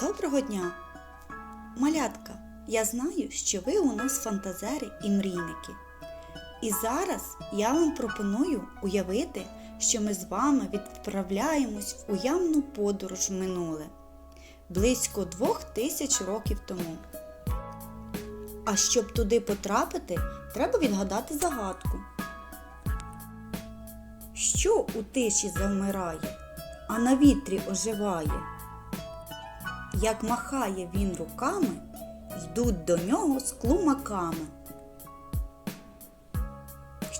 Доброго дня! Малятка, я знаю, що ви у нас фантазери і мрійники. І зараз я вам пропоную уявити, що ми з вами відправляємось в уявну подорож в минуле близько двох тисяч років тому. А щоб туди потрапити, треба відгадати загадку. Що у тиші завмирає, а на вітрі оживає? Як махає він руками, йдуть до нього з клумаками.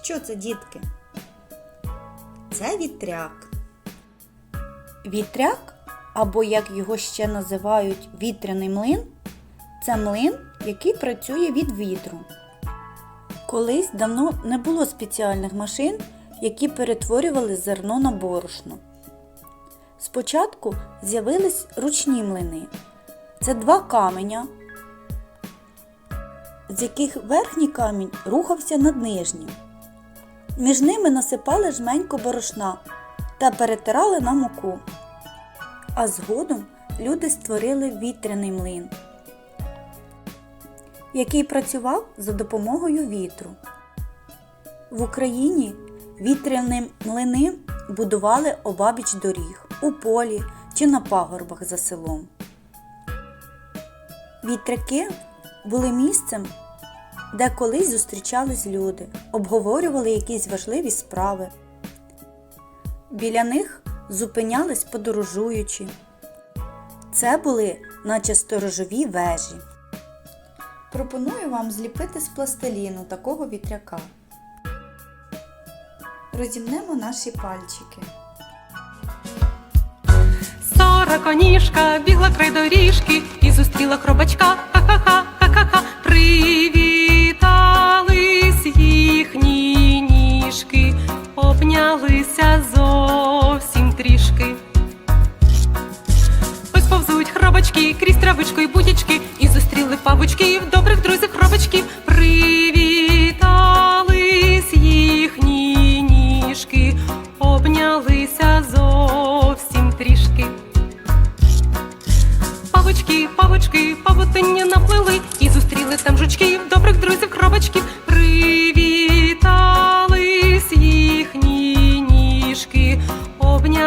Що це, дітки? Це вітряк. Вітряк, або як його ще називають вітряний млин, це млин, який працює від вітру. Колись давно не було спеціальних машин, які перетворювали зерно на борошно. Спочатку з'явились ручні млини. Це два каменя, з яких верхній камінь рухався над нижнім. Між ними насипали жменько борошна та перетирали на муку. А згодом люди створили вітряний млин, який працював за допомогою вітру. В Україні вітряні млини будували обабіч доріг, у полі чи на пагорбах за селом. Вітряки були місцем, де колись зустрічались люди, обговорювали якісь важливі справи. Біля них зупинялись подорожуючі. Це були наче сторожові вежі. Пропоную вам зліпити з пластиліну такого вітряка. Розімнемо наші пальчики. Сороконіжка бігла край доріжки і зустріла хробачка. Ха-ха-ха, ха-ха-ха. Привітались їхні ніжки, обнялися зовсім трішки. Ось повзуть хробачки крізь травичку й будячки, і зустріли павучків,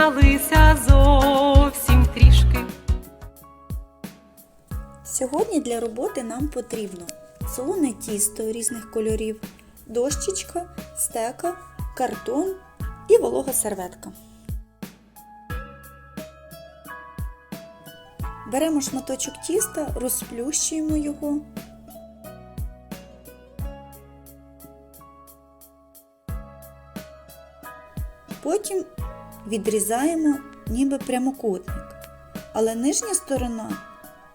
обнялися зовсім трішки. Сьогодні для роботи нам потрібно солоне тісто різних кольорів, дощечка, стека, картон і волога серветка. Беремо шматочок тіста, розплющуємо його. Потім відрізаємо ніби прямокутник, але нижня сторона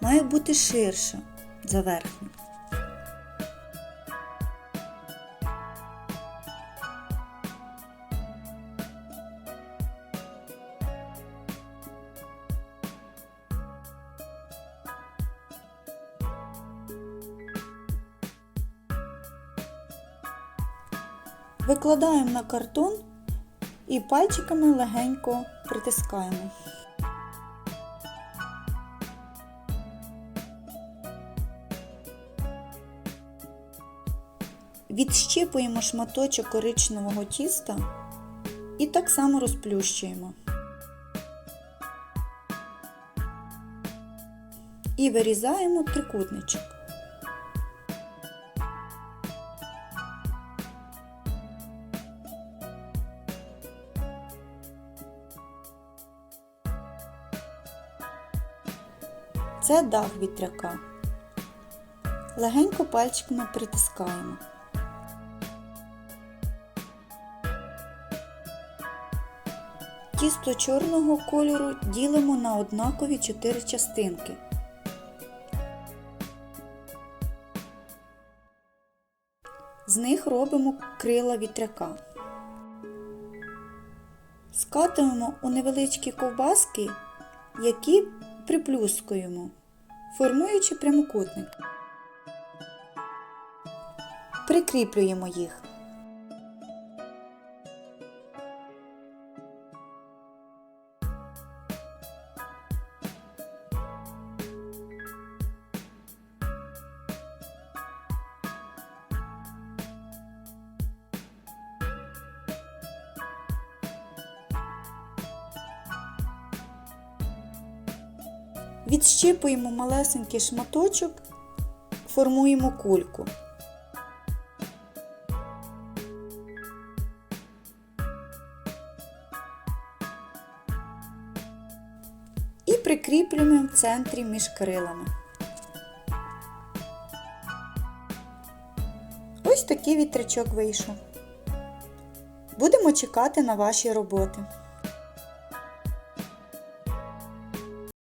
має бути ширша за верхню. Викладаємо на картон і пальчиками легенько притискаємо. Відщипуємо шматочок коричневого тіста і так само розплющуємо. І вирізаємо трикутничок. Це дах вітряка. Легенько пальчиками притискаємо. Тісто чорного кольору ділимо на однакові 4 частинки. З них робимо крила вітряка. Скатуємо у невеличкі ковбаски, які приплюскуємо, формуючи прямокутник. Прикріплюємо їх. Відщипуємо малесенький шматочок, формуємо кульку. І прикріплюємо в центрі між крилами. Ось такий вітрячок вийшов. Будемо чекати на ваші роботи.